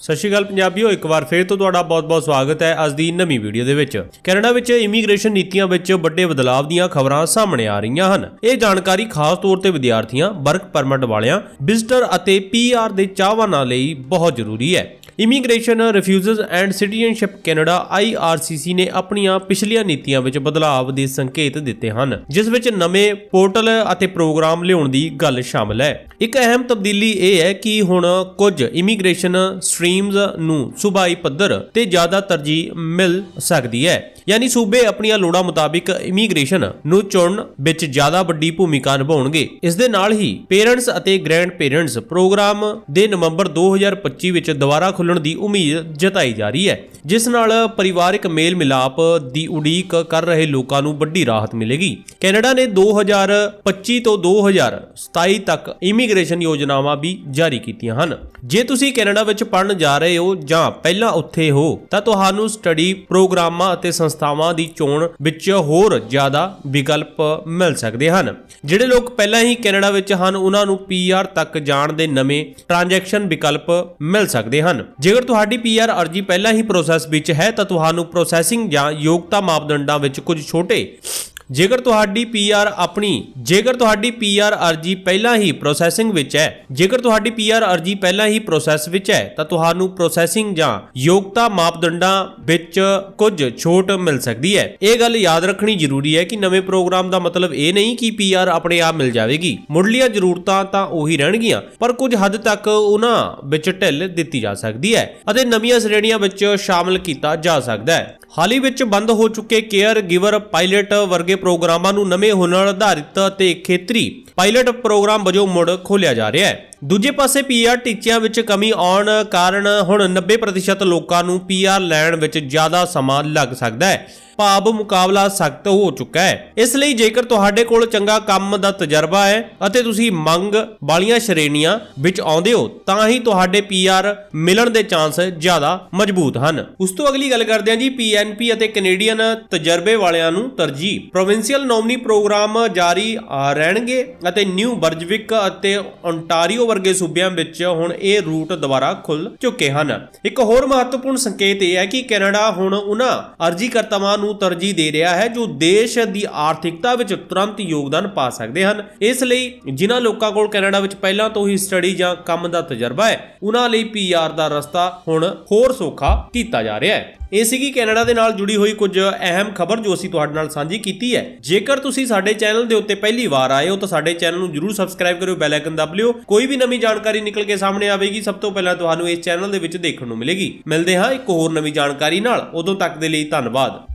ਸਤਿ ਸ਼੍ਰੀ ਅਕਾਲ ਪੰਜਾਬੀਓ, ਇੱਕ ਵਾਰ ਫੇਰ ਤੋਂ ਤੁਹਾਡਾ ਬਹੁਤ-ਬਹੁਤ ਸਵਾਗਤ ਹੈ ਅੱਜ ਦੀ ਨਵੀਂ ਵੀਡੀਓ ਦੇ ਵਿੱਚ। ਕੈਨੇਡਾ ਵਿੱਚ ਇਮੀਗ੍ਰੇਸ਼ਨ ਨੀਤੀਆਂ ਵਿੱਚ ਵੱਡੇ ਬਦਲਾਅ ਦੀਆਂ ਖਬਰਾਂ ਸਾਹਮਣੇ ਆ ਰਹੀਆਂ ਹਨ। ਇਹ ਜਾਣਕਾਰੀ ਖਾਸ ਤੌਰ ਤੇ ਵਿਦਿਆਰਥੀਆਂ, ਵਰਕ ਪਰਮਿਟ ਵਾਲਿਆਂ ਵਿਜ਼ਟਰ ਅਤੇ ਪੀਆਰ ਦੇ ਚਾਹਵਾਨਾਂ ਲਈ ਬਹੁਤ ਜ਼ਰੂਰੀ ਹੈ। Immigration refugees and citizenship Canada IRCC ਨੇ ਆਪਣੀਆਂ ਪਿਛਲੀਆਂ ਨੀਤੀਆਂ ਵਿੱਚ ਬਦਲਾਅ ਦੇ ਸੰਕੇਤ ਦਿੱਤੇ ਹਨ, ਜਿਸ ਵਿੱਚ ਨਵੇਂ ਪੋਰਟਲ ਅਤੇ ਪ੍ਰੋਗਰਾਮ ਲਿਆਉਣ ਦੀ ਗੱਲ ਸ਼ਾਮਲ ਹੈ। ਇੱਕ ਅਹਿਮ ਤਬਦੀਲੀ ਇਹ ਹੈ ਕਿ ਹੁਣ ਕੁਝ ਇਮੀਗ੍ਰੇਸ਼ਨ ਸਟਰੀਮਸ ਨੂੰ ਸੂਬਾਈ ਪੱਧਰ ਤੇ ਜ਼ਿਆਦਾ ਤਰਜੀਹ ਮਿਲ ਸਕਦੀ ਹੈ। ਯਾਨੀ ਸੂਬੇ ਆਪਣੀਆਂ ਲੋੜਾਂ ਮੁਤਾਬਿਕ ਇਮੀਗ੍ਰੇਸ਼ਨ ਨੂੰ ਚੁਣਨ ਵਿੱਚ ਜ਼ਿਆਦਾ ਵੱਡੀ ਭੂਮਿਕਾ ਨਿਭਾਉਣਗੇ। ਇਸ ਦੇ ਨਾਲ ਹੀ ਪੇਰੈਂਟਸ ਅਤੇ ਗ੍ਰੈਂਡ ਪੇਰੈਂਟਸ ਪ੍ਰੋਗਰਾਮ ਦੇ ਨਵੰਬਰ 2025 ਵਿੱਚ ਦੁਬਾਰਾ ਖੁੱਲਣ ਦੀ ਉਮੀਦ ਜਤਾਈ ਜਾ ਰਹੀ ਹੈ, ਜਿਸ ਨਾਲ ਪਰਿਵਾਰਕ ਮੇਲ ਮਿਲਾਪ ਦੀ ਉਡੀਕ ਕਰ ਰਹੇ ਲੋਕਾਂ ਨੂੰ ਵੱਡੀ ਰਾਹਤ ਮਿਲੇਗੀ। ਕੈਨੇਡਾ ਨੇ 2025 ਤੋਂ 2027 ਤੱਕ ਇਮੀਗ੍ਰੇਸ਼ਨ ਯੋਜਨਾਵਾਂ ਵੀ ਜਾਰੀ ਕੀਤੀਆਂ ਹਨ। ਜੇ ਤੁਸੀਂ ਕੈਨੇਡਾ ਵਿੱਚ ਪੜਨ ਜਾ ਰਹੇ ਹੋ ਜਾਂ ਪਹਿਲਾਂ ਉੱਥੇ ਹੋ, ਤਾਂ ਤੁਹਾਨੂੰ ਸਟੱਡੀ ਪ੍ਰੋਗਰਾਮਾਂ ਅਤੇ ਸੰਸਥਾਵਾਂ ਦੀ ਚੋਣ ਵਿੱਚ ਹੋਰ ਜ਼ਿਆਦਾ ਵਿਕਲਪ ਮਿਲ ਸਕਦੇ ਹਨ। ਜਿਹੜੇ ਲੋਕ ਪਹਿਲਾਂ ਹੀ ਕੈਨੇਡਾ ਵਿੱਚ ਹਨ, ਉਹਨਾਂ ਨੂੰ ਪੀਆਰ ਤੱਕ ਜਾਣ ਦੇ ਨਵੇਂ ਟ੍ਰਾਂਜੈਕਸ਼ਨ ਵਿਕਲਪ ਮਿਲ ਸਕਦੇ ਹਨ। ਜੇਕਰ ਤੁਹਾਡੀ ਪੀਆਰ ਅਰਜ਼ੀ ਪਹਿਲਾਂ ਹੀ ਪ੍ਰੋਸੈਸ ਵਿੱਚ ਹੈ, ਤਾਂ ਤੁਹਾਨੂੰ ਪ੍ਰੋਸੈਸਿੰਗ ਜਾਂ ਯੋਗਤਾ ਮਾਪਦੰਡਾਂ ਵਿੱਚ ਕੁਝ ਛੋਟੇ ਜੇਕਰ ਤੁਹਾਡੀ ਪੀਆਰ ਆਪਣੀ, ਜੇਕਰ ਤੁਹਾਡੀ ਪੀਆਰ ਅਰਜ਼ੀ ਪਹਿਲਾਂ ਹੀ ਪ੍ਰੋਸੈਸਿੰਗ ਵਿੱਚ ਹੈ, ਜੇਕਰ ਤੁਹਾਡੀ ਪੀਆਰ ਅਰਜ਼ੀ ਪਹਿਲਾਂ ਹੀ ਪ੍ਰੋਸੈਸ ਵਿੱਚ ਹੈ, ਤਾਂ ਤੁਹਾਨੂੰ ਪ੍ਰੋਸੈਸਿੰਗ ਜਾਂ ਯੋਗਤਾ ਮਾਪਦੰਡਾਂ ਵਿੱਚ ਕੁਝ ਛੋਟ ਮਿਲ ਸਕਦੀ ਹੈ। ਇਹ ਗੱਲ ਯਾਦ ਰੱਖਣੀ ਜ਼ਰੂਰੀ ਹੈ ਕਿ ਨਵੇਂ ਪ੍ਰੋਗਰਾਮ ਦਾ ਮਤਲਬ ਇਹ ਨਹੀਂ ਕਿ ਪੀਆਰ ਆਪਣੇ ਆਪ ਮਿਲ ਜਾਵੇਗੀ। ਮੁੱਢਲੀਆਂ ਜ਼ਰੂਰਤਾਂ ਤਾਂ ਉਹੀ ਰਹਿਣਗੀਆਂ, ਪਰ ਕੁਝ ਹੱਦ ਤੱਕ ਉਹਨਾਂ ਵਿੱਚ ਢਿੱਲ ਦਿੱਤੀ ਜਾ ਸਕਦੀ ਹੈ ਅਤੇ ਨਵੀਆਂ ਸ਼੍ਰੇਣੀਆਂ ਵਿੱਚ ਸ਼ਾਮਲ ਕੀਤਾ ਜਾ ਸਕਦਾ ਹੈ। ਹਾਲ ਹੀ ਵਿੱਚ ਬੰਦ ਹੋ ਚੁੱਕੇ ਕੇਅਰ ਗਿਵਰ ਪਾਇਲਟ ਵਰਗੇ ਪ੍ਰੋਗਰਾਮਾਂ ਨੂੰ ਨਵੇਂ ਹੁਨਰ ਆਧਾਰਿਤ ਅਤੇ ਖੇਤਰੀ ਪਾਇਲਟ ਪ੍ਰੋਗਰਾਮ ਵਜੋਂ ਮੁੜ ਖੋਲ੍ਹਿਆ ਜਾ ਰਿਹਾ ਹੈ। ਦੂਜੇ ਪਾਸੇ ਪੀਆਰ ਟੀਚਿਆਂ ਵਿੱਚ ਕਮੀ ਆਉਣ ਕਾਰਨ ਹੁਣ 90% ਲੋਕਾਂ ਨੂੰ ਪੀਆਰ ਲੈਣ ਵਿੱਚ ਜ਼ਿਆਦਾ ਸਮਾਂ ਲੱਗ ਸਕਦਾ ਹੈ। ਭਾਵ ਮੁਕਾਬਲਾ ਸਖਤ ਹੋ ਚੁੱਕਾ ਹੈ। ਇਸ ਲਈ ਜੇਕਰ ਤੁਹਾਡੇ ਕੋਲ ਚੰਗਾ ਕੰਮ ਦਾ ਤਜਰਬਾ ਹੈ ਅਤੇ ਤੁਸੀਂ ਮੰਗ ਵਾਲੀਆਂ ਸ਼੍ਰੇਣੀਆਂ ਵਿੱਚ ਆਉਂਦੇ ਹੋ, ਤਾਂ ਹੀ ਤੁਹਾਡੇ ਪੀਆਰ ਮਿਲਣ ਦੇ ਚਾਂਸ ਜ਼ਿਆਦਾ ਮਜ਼ਬੂਤ ਹਨ। ਉਸ ਤੋਂ ਅਗਲੀ ਗੱਲ ਕਰਦੇ ਹਾਂ ਜੀ ਪੀਐਨਪੀ ਅਤੇ ਕੈਨੇਡੀਅਨ ਤਜਰਬੇ ਵਾਲਿਆਂ ਨੂੰ ਤਰਜੀਹ। ਪ੍ਰੋਵਿੰਸ਼ੀਅਲ ਨੋਮਨੀ ਪ੍ਰੋਗਰਾਮ ਜਾਰੀ ਰਹਿਣਗੇ ਅਤੇ ਨਿਊ ਬਰਜਵਿਕ ਅਤੇ ਓਨਟਾਰੀਓ ਵਰਗੇ ਸੂਬਿਆਂ ਵਿੱਚ ਹੁਣ ਇਹ ਰੂਟ ਦੁਬਾਰਾ ਖੁੱਲ ਚੁੱਕੇ ਹਨ। ਇੱਕ ਹੋਰ ਮਹੱਤਵਪੂਰਨ ਸੰਕੇਤ ਇਹ ਹੈ ਕਿ ਕੈਨੇਡਾ ਹੁਣ ਉਹਨਾਂ ਅਰਜ਼ੀਕਰਤਾਵਾਂ ਨੂੰ ਤਰਜੀਹ ਦੇ ਰਿਹਾ ਹੈ ਜੋ ਦੇਸ਼ ਦੀ ਆਰਥਿਕਤਾ ਵਿੱਚ ਤੁਰੰਤ ਯੋਗਦਾਨ ਪਾ ਸਕਦੇ ਹਨ। ਇਸ ਲਈ ਜਿਨ੍ਹਾਂ ਲੋਕਾਂ ਕੋਲ ਕੈਨੇਡਾ ਵਿੱਚ ਪਹਿਲਾਂ ਤੋਂ ਹੀ ਸਟੱਡੀ ਜਾਂ ਕੰਮ ਦਾ ਤਜਰਬਾ ਹੈ, ਉਹਨਾਂ ਲਈ ਪੀਆਰ ਦਾ ਰਸਤਾ ਹੁਣ ਹੋਰ ਸੌਖਾ ਕੀਤਾ ਜਾ ਰਿਹਾ ਹੈ। ਇਹ ਸੀਗੀ ਕੈਨੇਡਾ ਦੇ ਨਾਲ ਜੁੜੀ ਹੋਈ ਕੁਝ ਅਹਿਮ ਖਬਰ ਜੋ ਅਸੀਂ ਤੁਹਾਡੇ ਨਾਲ ਸਾਂਝੀ ਕੀਤੀ ਹੈ। ਜੇਕਰ ਤੁਸੀਂ ਸਾਡੇ ਚੈਨਲ ਦੇ ਉੱਤੇ ਪਹਿਲੀ ਵਾਰ ਆਏ ਹੋ ਤਾਂ ਸਾਡੇ ਚੈਨਲ ਨੂੰ ਜਰੂਰ ਸਬਸਕ੍ਰਾਈਬ ਕਰਿਓ, ਬੈਲ ਆਈਕਨ ਦਬ ਲਿਓ। ਕੋਈ ਵੀ ਨਵੀਂ ਜਾਣਕਾਰੀ ਨਿਕਲ ਕੇ ਸਾਹਮਣੇ ਆਵੇਗੀ, ਸਭ ਤੋਂ ਪਹਿਲਾਂ ਤੁਹਾਨੂੰ ਇਸ ਚੈਨਲ ਦੇ ਵਿੱਚ ਦੇਖਣ ਨੂੰ ਮਿਲੇਗੀ। ਮਿਲਦੇ ਹਾਂ ਇੱਕ ਹੋਰ ਨਵੀਂ ਜਾਣਕਾਰੀ ਨਾਲ। ਉਦੋਂ ਤੱਕ ਦੇ ਲਈ ਧੰਨਵਾਦ।